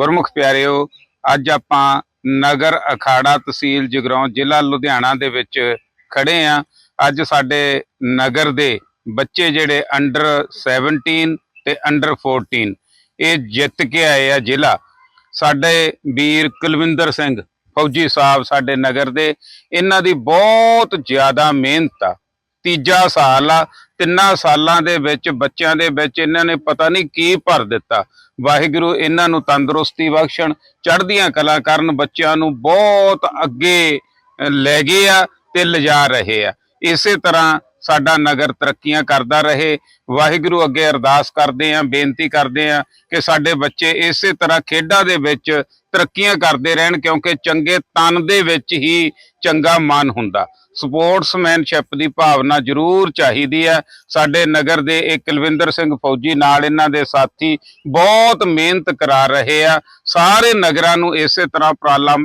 ਗੁਰਮੁਖ ਪਿਆਰਿਓ, ਅੱਜ ਆਪਾਂ ਨਗਰ ਅਖਾੜਾ ਤਹਿਸੀਲ ਜਗਰਾਉਂ ਜ਼ਿਲ੍ਹਾ ਲੁਧਿਆਣਾ ਦੇ ਵਿੱਚ ਖੜੇ ਆ। ਅੱਜ ਸਾਡੇ ਨਗਰ ਦੇ ਬੱਚੇ ਜਿਹੜੇ ਅੰਡਰ 17 ਤੇ ਅੰਡਰ 14 ਇਹ ਜਿੱਤ ਕੇ ਆਏ ਆ ਜ਼ਿਲ੍ਹਾ। ਸਾਡੇ ਵੀਰ ਕੁਲਵਿੰਦਰ ਸਿੰਘ ਫੌਜੀ ਸਾਹਿਬ ਸਾਡੇ ਨਗਰ ਦੇ, ਇਹਨਾਂ ਦੀ ਬਹੁਤ ਜ਼ਿਆਦਾ ਮਿਹਨਤ ਆ। ਤੀਜਾ ਸਾਲ ਆ, ਤਿੰਨਾਂ ਸਾਲਾਂ ਦੇ ਵਿੱਚ, ਬੱਚਿਆਂ ਦੇ ਵਿੱਚ ਇਹਨਾਂ ਨੇ ਪਤਾ ਨਹੀਂ ਕੀ ਭਰ ਦਿੱਤਾ। ਵਾਹਿਗੁਰੂ, ਇਹਨਾਂ ਨੂੰ ਤੰਦਰੁਸਤੀ ਬਖਸ਼ਣ। ਚੜ੍ਹਦੀਆਂ ਕਲਾ ਕਰਨ ਬੱਚਿਆਂ ਨੂੰ ਬਹੁਤ ਅੱਗੇ ਲੈ ਗਏ ਆ ਤੇ ਲਿਜਾ ਰਹੇ ਆ। ਇਸੇ ਤਰ੍ਹਾਂ ਸਾਡਾ ਨਗਰ ਤਰੱਕੀਆਂ ਕਰਦਾ ਰਹੇ। ਵਾਹਿਗੁਰੂ ਅੱਗੇ ਅਰਦਾਸ ਕਰਦੇ ਆ ਬੇਨਤੀ ਕਰਦੇ ਆ ਕਿ ਸਾਡੇ ਬੱਚੇ ਇਸੇ ਤਰ੍ਹਾਂ ਖੇਡਾਂ ਦੇ ਵਿੱਚ ਤਰੱਕੀਆਂ ਕਰਦੇ ਰਹਿਣ ਕਿਉਂਕਿ ਚੰਗੇ ਤਨ ਦੇ ਵਿੱਚ ਹੀ ਚੰਗਾ ਮਨ ਹੁੰਦਾ। ਸਪੋਰਟਸਮੈਨਸ਼ਿਪ ਦੀ ਭਾਵਨਾ ਜ਼ਰੂਰ ਚਾਹੀਦੀ ਹੈ। ਸਾਡੇ ਨਗਰ ਦੇ ਇਹ ਕੁਲਵਿੰਦਰ ਸਿੰਘ ਫੌਜੀ ਨਾਲ ਇਹਨਾਂ ਦੇ ਸਾਥੀ ਬਹੁਤ ਮਿਹਨਤ ਕਰਾ ਰਹੇ ਆ। ਸਾਰੇ ਨਗਰਾਂ ਨੂੰ ਇਸੇ ਤਰ੍ਹਾਂ ਪ੍ਰਾਲਾ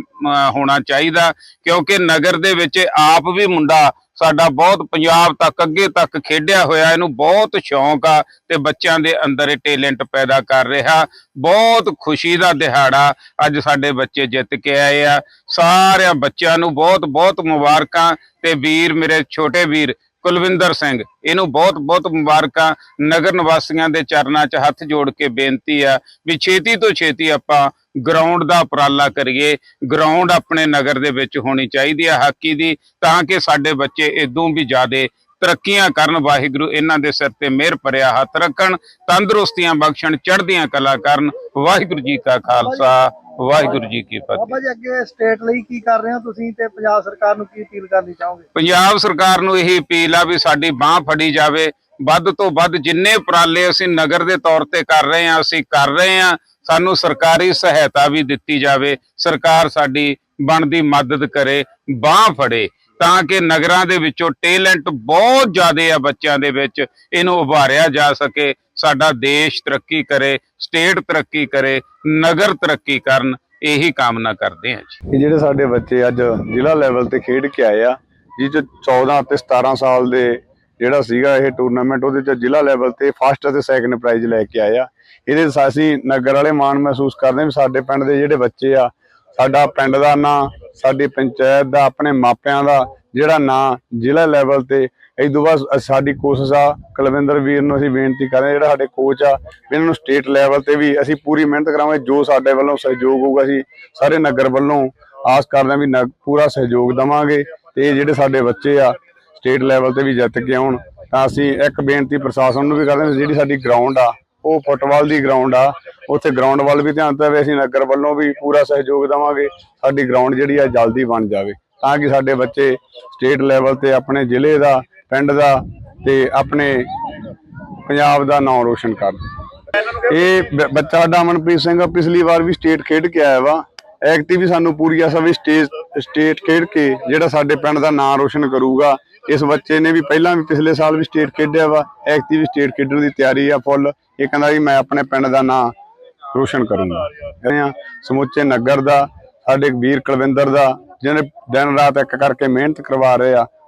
ਹੋਣਾ ਚਾਹੀਦਾ ਕਿਉਂਕਿ ਨਗਰ ਦੇ ਵਿੱਚ ਆਪ ਵੀ ਮੁੰਡਾ ਸਾਡਾ ਬਹੁਤ ਪੰਜਾਬ ਤੱਕ ਅੱਗੇ ਤੱਕ ਖੇਡਿਆ ਹੋਇਆ, ਇਹਨੂੰ ਬਹੁਤ ਸ਼ੌਂਕ ਆ ਤੇ ਬੱਚਿਆਂ ਦੇ ਅੰਦਰ ਇਹ ਟੈਲੈਂਟ ਪੈਦਾ ਕਰ ਰਿਹਾ। ਬਹੁਤ ਖੁਸ਼ੀ ਦਾ ਦਿਹਾੜਾ ਅੱਜ ਸਾਡੇ ਬੱਚੇ ਜਿੱਤ ਕੇ ਆਏ ਆ। ਸਾਰਿਆਂ ਬੱਚਿਆਂ ਨੂੰ ਬਹੁਤ ਬਹੁਤ ਮੁਬਾਰਕਾਂ ਤੇ ਵੀਰ ਮੇਰੇ ਛੋਟੇ ਵੀਰ ਕੁਲਵਿੰਦਰ ਸਿੰਘ। ਇਹਨੂੰ ਬਹੁਤ ਬਹੁਤ ਮੁਬਾਰਕਾਂ। ਨਗਰ ਨਿਵਾਸੀਆਂ ਦੇ ਚਰਨਾਂ 'ਚ ਹੱਥ ਜੋੜ ਕੇ ਬੇਨਤੀ ਆ ਵੀ ਛੇਤੀ ਤੋਂ ਛੇਤੀ ਆਪਾਂ ਗਰਾਊਂਡ ਦਾ ਉਪਰਾਲਾ ਕਰੀਏ। ਗਰਾਊਂਡ ਆਪਣੇ ਨਗਰ ਦੇ ਵਿੱਚ ਹੋਣੀ ਚਾਹੀਦੀ ਹੈ ਹਾਕੀ ਦੀ, ਤਾਂ ਕਿ ਸਾਡੇ ਬੱਚੇ ਇਦੋਂ ਵੀ ਜ਼ਿਆਦਾ ਤਰੱਕੀਆਂ ਕਰਨ। ਵਾਹਿਗੁਰੂ ਇਹਨਾਂ ਦੇ ਸਿਰ ਤੇ ਮਿਹਰ ਭਰਿਆ ਹੱਥ ਰੱਖਣ, ਤੰਦਰੁਸਤੀਆਂ ਬਖਸ਼ਣ, ਚੜ੍ਹਦੀਆਂ ਕਲਾ ਕਰਨ। ਵਾਹਿਗੁਰੂ ਜੀ ਕਾ ਖਾਲਸਾ। ਵਾਹਿਗੁਰੂ ਜੀ ਕੀ ਫਤਿਹ। ਬਾਬਾ ਜੀ ਅੱਗੇ ਸਟੇਟ ਲਈ ਕੀ ਕਰ ਰਹੇ ਹੋ ਤੁਸੀਂ ਤੇ ਪੰਜਾਬ ਸਰਕਾਰ ਨੂੰ ਕੀ ਅਪੀਲ ਕਰਨੀ ਚਾਹੋਗੇ? ਪੰਜਾਬ ਸਰਕਾਰ ਨੂੰ ਇਹ ਅਪੀਲ ਆ ਵੀ ਸਾਡੀ ਬਾਹ ਫੜੀ ਜਾਵੇ। ਵੱਧ ਤੋਂ ਵੱਧ ਜਿੰਨੇ ਉਪਰਾਲੇ ਅਸੀਂ ਨਗਰ ਦੇ ਤੌਰ ਤੇ ਕਰ ਰਹੇ ਹਾਂ ਅਸੀਂ ਕਰ ਰਹੇ ਹਾਂ ਸਾਨੂੰ ਸਰਕਾਰੀ ਸਹਾਇਤਾ ਵੀ ਦਿੱਤੀ ਜਾਵੇ। ਸਰਕਾਰ ਸਾਡੀ ਬਣਦੀ ਮਦਦ ਕਰੇ ਬਾਹ ਫੜੇ ਤਾਂ ਕਿ ਨਗਰਾਂ ਦੇ ਵਿੱਚੋਂ ਟੈਲੈਂਟ ਬਹੁਤ ਜ਼ਿਆਦੇ ਆ ਬੱਚਿਆਂ ਦੇ ਵਿੱਚ। ਇਹਨੂੰ ਉਭਾਰਿਆ ਜਾ ਸਕੇ। ਸਾਡਾ ਦੇਸ਼ ਤਰੱਕੀ ਕਰੇ, ਸਟੇਟ ਤਰੱਕੀ ਕਰੇ, ਨਗਰ ਤਰੱਕੀ ਕਰਨ, ਇਹੀ ਕਾਮਨਾ ਕਰਦੇ ਹਾਂ ਜੀ। ਜਿਹੜੇ ਸਾਡੇ ਬੱਚੇ ਅੱਜ ਜ਼ਿਲ੍ਹਾ ਲੈਵਲ ਤੇ ਖੇਡ ਕੇ ਆਏ ਆ, ਜਿਸ ਚ 14 ਤੇ 17 ਸਾਲ ਦੇ ਜਿਹੜਾ ਸੀਗਾ ਇਹ ਟੂਰਨਾਮੈਂਟ ਉਹਦੇ ਚ ਜ਼ਿਲ੍ਹਾ ਲੈਵਲ ਤੇ ਫਸਟ ਅਤੇ ਸੈਕੰਡ ਪ੍ਰਾਈਜ਼ ਲੈ ਕੇ ਆਏ ਆ। ਇਹਦੇ 'ਚ ਅਸੀਂ ਨਗਰ ਵਾਲੇ ਮਾਣ ਮਹਿਸੂਸ ਕਰਦੇ ਵੀ ਸਾਡੇ ਪਿੰਡ ਦੇ ਜਿਹੜੇ ਬੱਚੇ ਆ, ਸਾਡਾ ਪਿੰਡ ਦਾ ਨਾਂ, ਸਾਡੀ ਪੰਚਾਇਤ ਦਾ, ਆਪਣੇ ਮਾਪਿਆਂ ਦਾ ਜਿਹੜਾ ਨਾਂ ਜ਼ਿਲ੍ਹਾ ਲੈਵਲ ਤੇ ਇਸ ਤੋਂ ਬਾਅਦ ਸਾਡੀ ਕੋਸ਼ਿਸ਼ ਆ, ਕੁਲਵਿੰਦਰ ਵੀਰ ਨੂੰ ਅਸੀਂ ਬੇਨਤੀ ਕਰਦੇ ਹਾਂ, ਜਿਹੜਾ ਸਾਡੇ ਕੋਚ ਆ ਇਹਨਾਂ ਨੂੰ ਸਟੇਟ ਲੈਵਲ ਤੇ ਵੀ ਅਸੀਂ ਪੂਰੀ ਮਿਹਨਤ ਕਰਾਂਗੇ, ਜੋ ਸਾਡੇ ਵੱਲੋਂ ਸਹਿਯੋਗ ਹੋਊਗਾ, ਅਸੀਂ ਸਾਰੇ ਨਗਰ ਵੱਲੋਂ ਆਸ ਕਰਦੇ ਹਾਂ ਵੀ ਨਗ- ਪੂਰਾ ਸਹਿਯੋਗ ਦਵਾਂਗੇ ਤੇ ਜਿਹੜੇ ਸਾਡੇ ਬੱਚੇ ਆ ਸਟੇਟ ਲੈਵਲ ਤੇ ਵੀ ਜਿੱਤ ਕੇ ਆਉਣ, ਤਾਂ ਅਸੀਂ ਇੱਕ ਬੇਨਤੀ ਪ੍ਰਸ਼ਾਸਨ ਨੂੰ ਵੀ ਕਰਦੇ ਹਾਂ ਵੀ ਜਿਹੜੀ ਸਾਡੀ ਗਰਾਊਂਡ ਆ, ਉਹ ਫੁੱਟਬਾਲ ਦੀ ਗਰਾਊਂਡ ਆ, ਉੱਥੇ ਗਰਾਊਂਡ ਵੱਲ ਵੀ ਧਿਆਨ ਦੇਵੇ, ਅਸੀਂ ਨਗਰ ਵੱਲੋਂ ਵੀ ਪੂਰਾ ਸਹਿਯੋਗ ਦਵਾਂਗੇ, ਸਾਡੀ ਗਰਾਊਂਡ ਜਿਹੜੀ ਆ ਜਲਦੀ ਬਣ ਜਾਵੇ, ਤਾਂ ਕਿ ਸਾਡੇ ਬੱਚੇ ਸਟੇਟ ਲੈਵਲ ਤੇ ਆਪਣੇ ਜ਼ਿਲ੍ਹੇ ਦਾ ਪਿੰਡ ਦਾ ਤੇ ਆਪਣੇ ਪੰਜਾਬ ਦਾ ਨਾਮ ਰੋਸ਼ਨ ਕਰ ਇਹ ਬੱਚਾ ਸਾਡਾ ਅਮਨਪ੍ਰੀਤ ਸਿੰਘ ਪਿਛਲੀ ਵਾਰ ਵੀ ਸਟੇਟ ਖੇਡ ਕੇ ਆਇਆ ਵਾ। ਐਕਟਿਵ ਵੀ ਸਾਨੂੰ ਪੂਰੀ ਆਸਾ ਵੀ ਸਟੇਜ ਸਟੇਟ ਖੇਡ ਕੇ ਜਿਹੜਾ ਸਾਡੇ ਪਿੰਡ ਦਾ ਨਾਮ ਰੋਸ਼ਨ ਕਰੂਗਾ। ਇਸ ਬੱਚੇ ਨੇ ਵੀ ਪਹਿਲਾਂ ਵੀ ਪਿਛਲੇ ਸਾਲ ਵੀ ਸਟੇਟ ਖੇਡਿਆ ਵਾ। ਐਕਟਿਵ ਵੀ ਸਟੇਟ ਖੇਡਣ ਦੀ ਤਿਆਰੀ ਆ ਫੁੱਲ। ਇਹ ਕਹਿੰਦਾ ਵੀ ਮੈਂ ਆਪਣੇ ਪਿੰਡ ਦਾ ਨਾਮ ਰੋਸ਼ਨ ਕਰੂੰਗਾ। ਕਹਿੰਦੇ ਆ, ਸਮੁੱਚੇ ਨਗਰ ਦਾ, ਸਾਡੇ ਵੀਰ ਕੁਲਵਿੰਦਰ ਦਾ, ਜਿਹਨੇ ਦਿਨ ਰਾਤ ਇੱਕ ਕਰਕੇ ਮਿਹਨਤ ਕਰਵਾ ਰਹੇ ਆ।